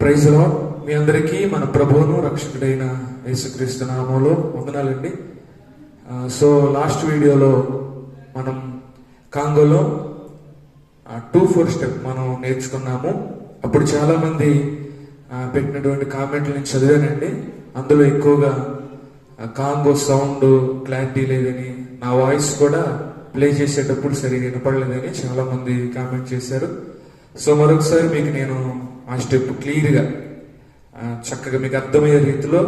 ప్రైజ్లో మీ అందరికీ మన ప్రభువును రక్షకుడైన యేసుక్రీస్తు నామంలో వందనాలండి. సో లాస్ట్ వీడియోలో మనం కాంగోలో టూ ఫోర్ స్టెప్ మనం నేర్చుకున్నాము. అప్పుడు చాలా మంది పెట్టినటువంటి కామెంట్లు నేను చదివానండి. అందులో ఎక్కువగా కాంగో సౌండ్ క్లారిటీ లేదని నా వాయిస్ కూడా ప్లే చేసేటప్పుడు సరిగా వినపడలేదని చాలా మంది కామెంట్ చేశారు. సో మరొకసారి మీకు నేను ఆ స్టెప్ క్లియర్గా చక్కగా మీకు అర్థమయ్యే రీతిలో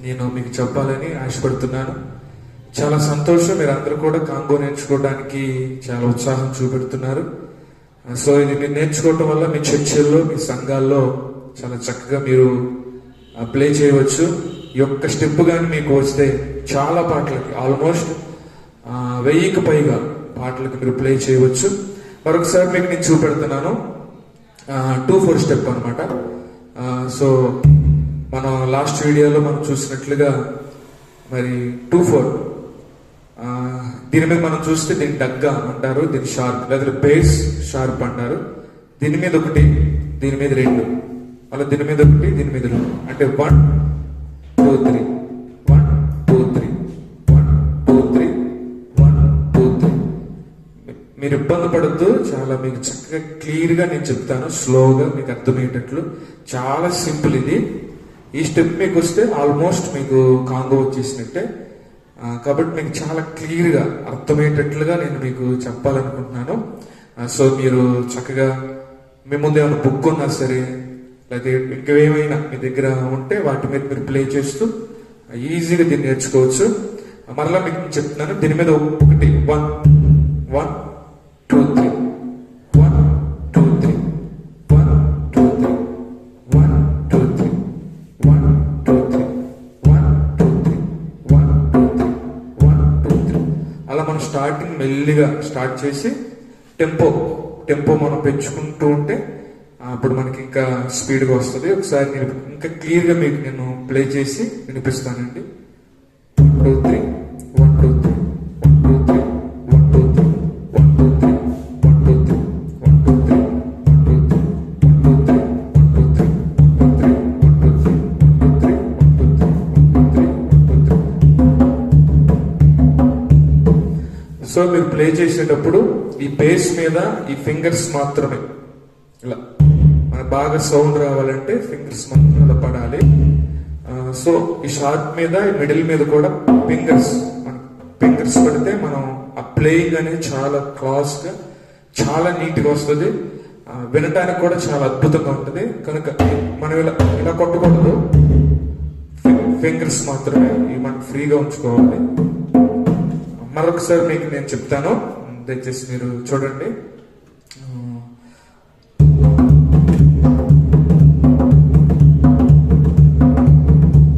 నేను మీకు చెప్పాలని ఆశపడుతున్నాను. చాలా సంతోషం మీరు అందరూ కూడా కాంగో నేర్చుకోవడానికి చాలా ఉత్సాహం చూపెడుతున్నారు. సో ఇది మీరు నేర్చుకోవటం వల్ల మీ చర్చల్లో మీ సంఘాల్లో చాలా చక్కగా మీరు ప్లే చేయవచ్చు. ఈ యొక్క స్టెప్ కానీ మీకు వస్తే చాలా పాటలకి ఆల్మోస్ట్ వెయ్యికి పైగా పాటలకు మీరు ప్లే చేయవచ్చు. మరొకసారి మీకు నేను చూపెడుతున్నాను. టూ ఫోర్ స్టెప్ అనమాట సో మనం లాస్ట్ వీడియోలో మనం చూసినట్లుగా మరి టూ ఫోర్ దీని మీద మనం చూస్తే దీన్ని డగ్గా అంటారు దీని షార్ప్ లేదా బేస్ షార్ప్ అంటారు. దీని మీద ఒకటి దీని మీద రెండు. అలా దీని మీద ఒకటి దీని మీద రెండు. అంటే వన్ టూ త్రీ మీరు ఇబ్బంది పడుతూ చాలా మీకు చక్కగా క్లియర్గా నేను చెప్తాను స్లోగా మీకు అర్థమయ్యేటట్లు. చాలా సింపుల్ ఇది. ఈ స్టెప్ మీకు వస్తే ఆల్మోస్ట్ మీకు కాంగో వచ్చేసినట్టే. కాబట్టి మీకు చాలా క్లియర్గా అర్థమయ్యేటట్లుగా నేను మీకు చెప్పాలనుకుంటున్నాను. సో మీరు చక్కగా మీ ముందు ఏమైనా బుక్ ఉన్నా సరే లేదా ఇంకేమైనా మీ దగ్గర ఉంటే వాటి మీద మీరు ప్లే చేస్తూ ఈజీగా దీన్ని నేర్చుకోవచ్చు. మరలా మీకు చెప్తున్నాను దీని మీద ఒకటి one two three one two three one two three one two three one two three one two three one two three one two three అలా మనం స్టార్టింగ్ మెల్లిగా స్టార్ట్ చేసి టెంపో టెంపో మనం పెంచుకుంటూ ఉంటే అప్పుడు మనకి ఇంకా స్పీడ్గా వస్తుంది. ఒకసారి నేను ఇంకా క్లియర్గా మీకు నేను ప్లే చేసి వినిపిస్తానండి. సో మీరు ప్లే చేసేటప్పుడు ఈ బేస్ మీద ఈ ఫింగర్స్ మాత్రమే. ఇలా. మనకు బాగా సౌండ్ రావాలంటే ఫింగర్స్ మాత్రం ఇలా పడాలి. సో ఈ షార్ట్ మీద ఈ మిడిల్ మీద కూడా ఫింగర్స్ ఫింగర్స్ పడితే మనం ఆ ప్లేయింగ్ అనేది చాలా క్లాస్గా చాలా నీట్గా వస్తుంది వినటానికి కూడా చాలా అద్భుతంగా ఉంటుంది. కనుక మనం ఇలా ఇలా కొట్టకూడదు. ఫింగర్స్ మాత్రమే ఇవి మనం ఫ్రీగా ఉంచుకోవాలి. మరొకసారి మీకు నేను చెప్తాను. దయచేసి మీరు చూడండి.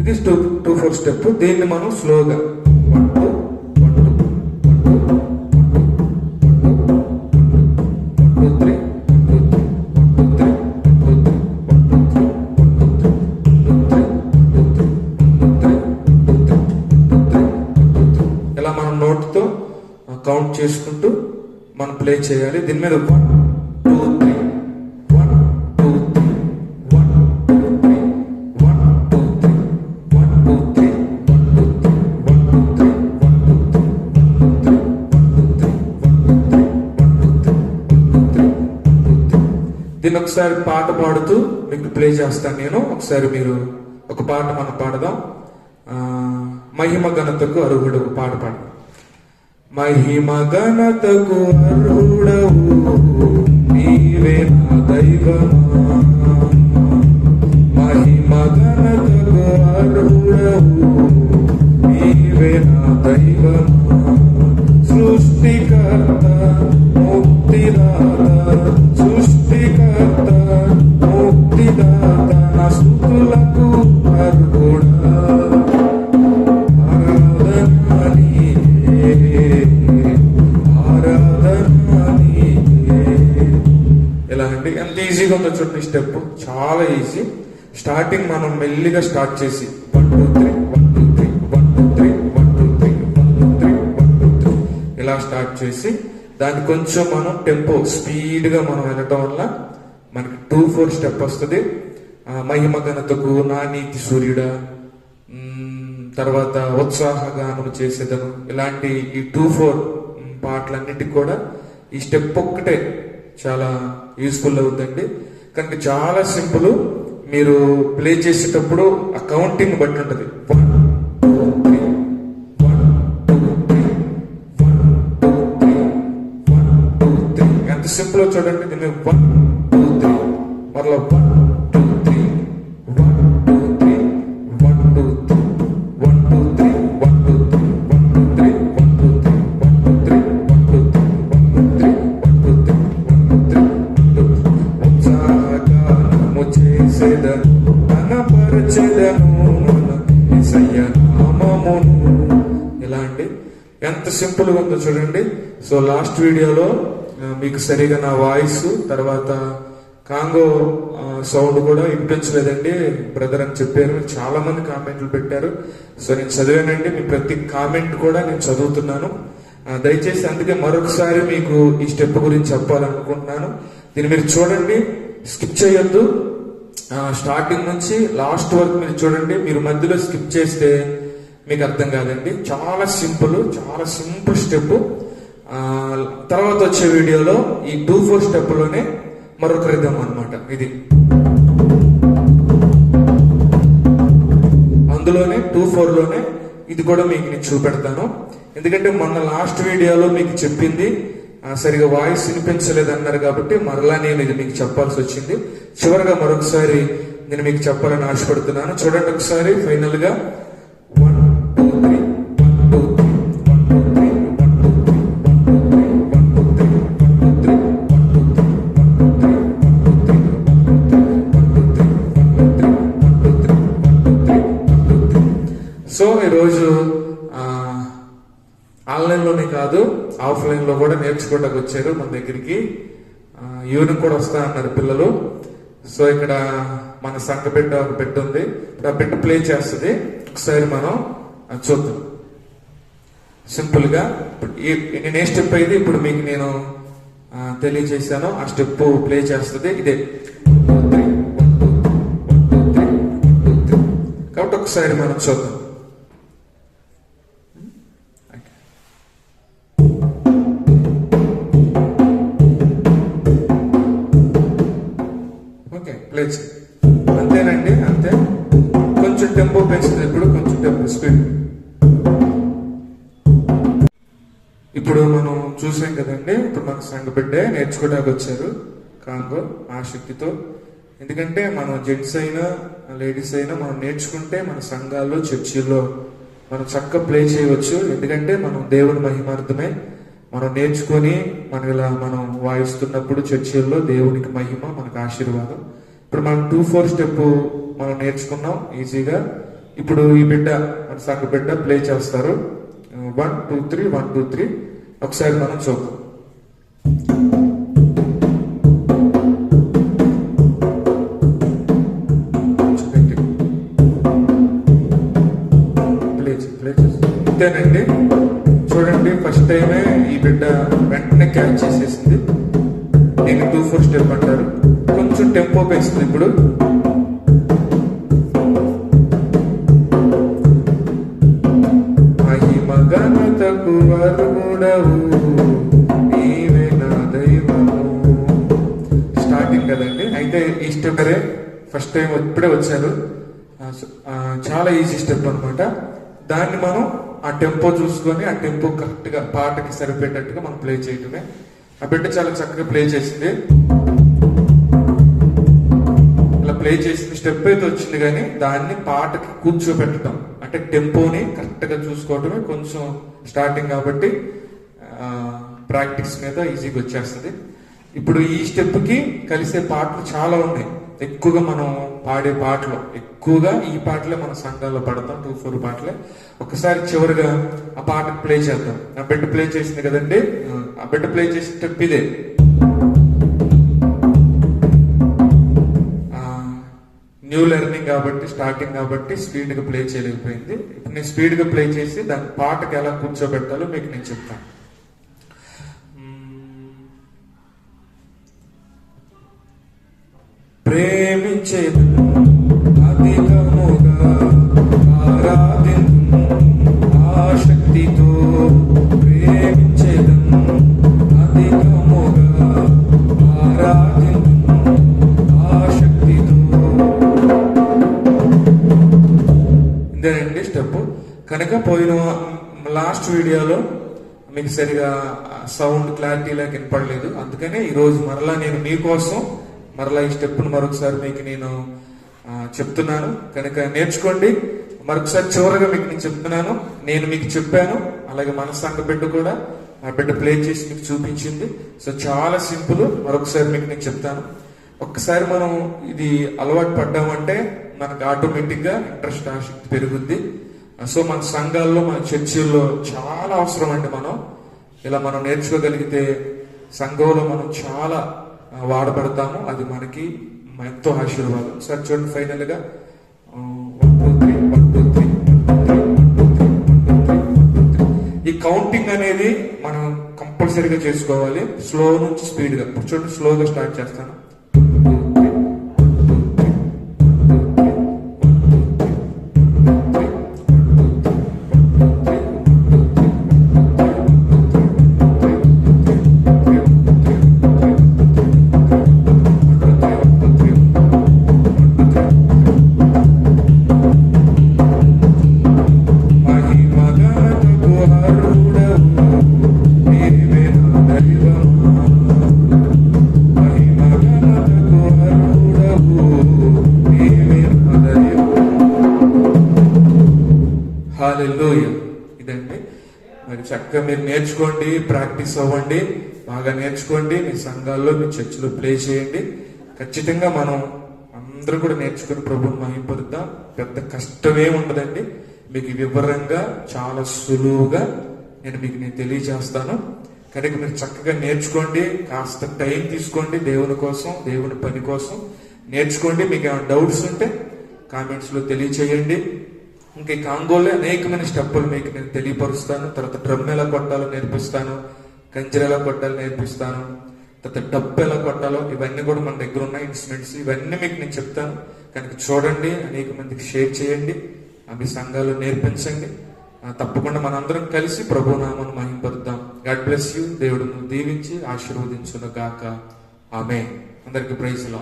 ఇది టూ టూ ఫోర్ స్టెప్. దీన్ని మనం స్లోగా కౌంట్ చేసుకుంటూ మనం ప్లే చేయాలి దీని మీద one two three one two three one two three one two three one two three one two three one two three one two three one two three one two three one two three one two three one two three one two three దీన్ని ఒకసారి పాట పాడుతూ మీకు play చేస్తాను నేను ఒకసారి మీరు ఒక పాట మనం పాడదాం మహిమ ఘనతకు అర్హుడు పాట పాడదాం మహిమ ఘనతకు అరుడవు నీవే నా దైవమా? మహిమ ఘనతకు అరుడవు నీవే నా దైవమా? చాలా ఈజీ స్టార్టింగ్ మనం మెల్లిగా స్టార్ట్ చేసి one two three one two three one two three one two three one two three one two three ఇలా స్టార్ట్ చేసి దాన్ని కొంచెం మనం టెంపో స్పీడ్గా మనం వెళ్ళటం వల్ల మనకి టూ ఫోర్ స్టెప్ వస్తుంది. మహిమ ఘనతకు నానీతి సూర్యుడా తర్వాత ఉత్సాహ గానము చేసేదను. ఇలాంటి ఈ టూ ఫోర్ పాటలన్నిటికి కూడా ఈ స్టెప్ ఒక్కటే చాలా యూస్ఫుల్ అవుతుందండి కనుక చాలా సింపుల్. మీరు ప్లే చేసేటప్పుడు ఆ కౌంటింగ్ బట్టి ఉంటుంది. ఎంత సింపుల్ చూడండి. నేను వన్ టూ త్రీ మరలా సింపుల్గా ఉందో చూడండి. సో లాస్ట్ వీడియోలో మీకు సరిగా నా వాయిస్ తర్వాత కాంగో సౌండ్ కూడా వినిపించలేదండి. బ్రదర్ అని చెప్పారు. చాలా మంది కామెంట్లు పెట్టారు. సో నేను చదివానండి. మీ ప్రతి కామెంట్ కూడా నేను చదువుతున్నాను. దయచేసి అందుకే మరొకసారి మీకు ఈ స్టెప్ గురించి చెప్పాలనుకుంటున్నాను. దీన్ని మీరు చూడండి. స్కిప్ చేయొద్దు. స్టార్టింగ్ నుంచి లాస్ట్ వరకు మీరు చూడండి. మీరు మధ్యలో స్కిప్ చేస్తే మీకు అర్థం కాదండి. చాలా సింపుల్ చాలా సింపుల్ స్టెప్. తర్వాత వచ్చే వీడియోలో ఈ టూ ఫోర్ స్టెప్లోనే మరొక రిధం అనమాట ఇది. అందులోనే టూ ఫోర్లోనే ఇది కూడా మీకు నేను చూపెడతాను. ఎందుకంటే మొన్న లాస్ట్ వీడియోలో మీకు చెప్పింది సరిగా వాయిస్ వినిపించలేదు అన్నారు కాబట్టి మరలా నేను ఇది మీకు చెప్పాల్సి వచ్చింది. చివరిగా మరొకసారి నేను మీకు చెప్పాలని ఆశపడుతున్నాను. చూడండి ఒకసారి ఫైనల్గా ఆఫ్లైన్లో కూడా నేర్చుకోవడానికి వచ్చారు మన దగ్గరికి. ఈవినింగ్ కూడా వస్తా అన్నారు పిల్లలు. సో ఇక్కడ మన సంఘ బిడ్డ ఒక బిడ్డ ఉంది. ఆ బిడ్డ ప్లే చేస్తుంది. ఒకసారి మనం చూద్దాం. సింపుల్గా ఇప్పుడు నేను ఏ స్టెప్ అయితే ఇప్పుడు మీకు నేను తెలియజేశాను ఆ స్టెప్ ప్లే చేస్తుంది. ఇదే. కాబట్టి ఒకసారి మనం చూద్దాం. చూసాం కదండి. ఇప్పుడు మన సంఘ బిడ్డే నేర్చుకోవడానికి వచ్చారు. కాంగో ఆసక్తితో ఎందుకంటే మనం జెంట్స్ అయినా లేడీస్ అయినా మనం నేర్చుకుంటే మన సంఘాల్లో చర్చిల్లో మనం చక్కగా ప్లే చేయవచ్చు. ఎందుకంటే మనం దేవుని మహిమార్థమే మనం నేర్చుకొని మనం ఇలా మనం వాయిస్తున్నప్పుడు చర్చిల్లో దేవునికి మహిమ మనకు ఆశీర్వాదం. ఇప్పుడు మనం టూ ఫోర్ స్టెప్ మనం నేర్చుకున్నాం ఈజీగా. ఇప్పుడు ఈ బిడ్డ మన సంఘ బిడ్డ ప్లే చేస్తారు. One two three one two three ఒకసారి మనం చూద్దాం. చూడండి. ఇంతేనండి. చూడండి ఫస్ట్ టైమే ఈ బిడ్డ వెంటనే క్యాచ్ చేసేసింది. నేను టూ ఫోర్ స్టెప్ అంటారు. కొంచెం టెంపో పెంచుతుంది ఇప్పుడు. ఘనతకు అర్హుడవు నీవే నా దైవము. స్టార్టింగ్ కదండి. అయితే ఈ స్టెప్ ఫస్ట్ టైం ఇప్పుడే వచ్చారు చాలా ఈజీ స్టెప్ అనమాట దాన్ని మనం ఆ టెంపో చూసుకొని ఆ టెంపో కరెక్ట్గా పాటకి సరిపోయేటట్టుగా మనం ప్లే చేయటమే. ఆ బిడ్డ చాలా చక్కగా ప్లే చేసింది. ఇలా ప్లే చేసిన స్టెప్ అయితే వచ్చింది కానీ దాన్ని పాటకి కూర్చోబెట్టడం. కరెక్ట్ టెంపోని కరెక్ట్గా చూసుకోవటమే కొంచెం స్టార్టింగ్ కాబట్టి ప్రాక్టీస్ మీద ఈజీగా వచ్చేస్తుంది. ఇప్పుడు ఈ స్టెప్కి కలిసే పాటలు చాలా ఉన్నాయి. ఎక్కువగా మనం పాడే పాటలు ఎక్కువగా ఈ పాటలే మన సంఘాల్లో పడతాం టూ ఫోర్ పాటలే. ఒకసారి చివరిగా ఆ పాట ప్లే చేద్దాం. ఆ బిడ్డ ప్లే చేసింది కదండి? ఆ బిడ్డ ప్లే చేసే స్టెప్ ఇదే. న్యూ లెర్నింగ్ కాబట్టి స్టార్టింగ్ కాబట్టి స్పీడ్గా ప్లే చేయలేకపోయింది. ఇప్పుడు నేను స్పీడ్గా ప్లే చేసి దాని పాటకి ఎలా కూర్చోబెట్టాలో మీకు నేను చెప్తాను. ప్రేమించే లాస్ట్ వీడియోలో మీకు సరిగా సౌండ్ క్లారిటీ లాగా వినపడలేదు. అందుకనే ఈరోజు మరలా నేను మీకోసం మరలా ఈ స్టెప్ను మరొకసారి మీకు నేను చెప్తున్నాను. కనుక నేర్చుకోండి. మరొకసారి చివరగా మీకు నేను చెప్తున్నాను. నేను మీకు చెప్పాను. అలాగే మన బిడ్డ కూడా ఆ బిడ్డ ప్లే చేసి మీకు చూపించింది. సో చాలా సింపుల్. మరొకసారి మీకు నేను చెప్తాను. ఒక్కసారి మనం ఇది అలవాటు పడ్డామంటే మనకు ఆటోమేటిక్గా ఇంట్రెస్ట్ ఆసక్తి పెరుగుద్ది. సో మన సంఘాల్లో మన చర్చిల్లో చాలా అవసరం అండి మనం. ఇలా మనం నేర్చుకోగలిగితే సంఘంలో మనం చాలా వాడబడతాము. అది మనకి ఎంతో ఆశీర్వాదం. సార్ చూడండి ఫైనల్గా ఈ కౌంటింగ్ అనేది మనం కంపల్సరీగా చేసుకోవాలి. స్లో నుంచి స్పీడ్గా చూడండి స్లోగా స్టార్ట్ చేస్తాను. చక్కగా మీరు నేర్చుకోండి ప్రాక్టీస్ అవ్వండి బాగా నేర్చుకోండి మీ సంఘాల్లో మీ చర్చిలో ప్లే చేయండి. ఖచ్చితంగా మనం అందరూ కూడా నేర్చుకుని ప్రభుని మహింపరుద్దాం. పెద్ద కష్టమే ఉండదండి. మీకు వివరంగా చాలా సులువుగా నేను మీకు నేను తెలియజేస్తాను. కనుక మీరు చక్కగా నేర్చుకోండి కాస్త టైం తీసుకోండి దేవుని కోసం దేవుని పని కోసం. నేర్చుకోండి మీకు ఏమైనా డౌట్స్ ఉంటే కామెంట్స్లో తెలియచేయండి. ఇంకా ఈ కాంగోలో అనేకమైన స్టెప్పులు మీకు నేను తెలియపరుస్తాను. తర్వాత డ్రమ్ ఎలా కొట్టాలో నేర్పిస్తాను కంజర్ ఎలా కొట్టాలో నేర్పిస్తాను తర్వాత డబ్బు ఎలా కొట్టాలో ఇవన్నీ కూడా మన దగ్గర ఉన్న ఇన్స్ట్రుమెంట్స్. ఇవన్నీ మీకు నేను చెప్తాను. కనుక చూడండి అనేక మందికి షేర్ చేయండి అవి సంఘాలు నేర్పించండి. తప్పకుండా మనందరం కలిసి ప్రభునామను మహింపరుద్దాం. God bless you. దేవుడు దీవించి ఆశీర్వదించును గాక ఆమె అందరికి ప్రైజ్లో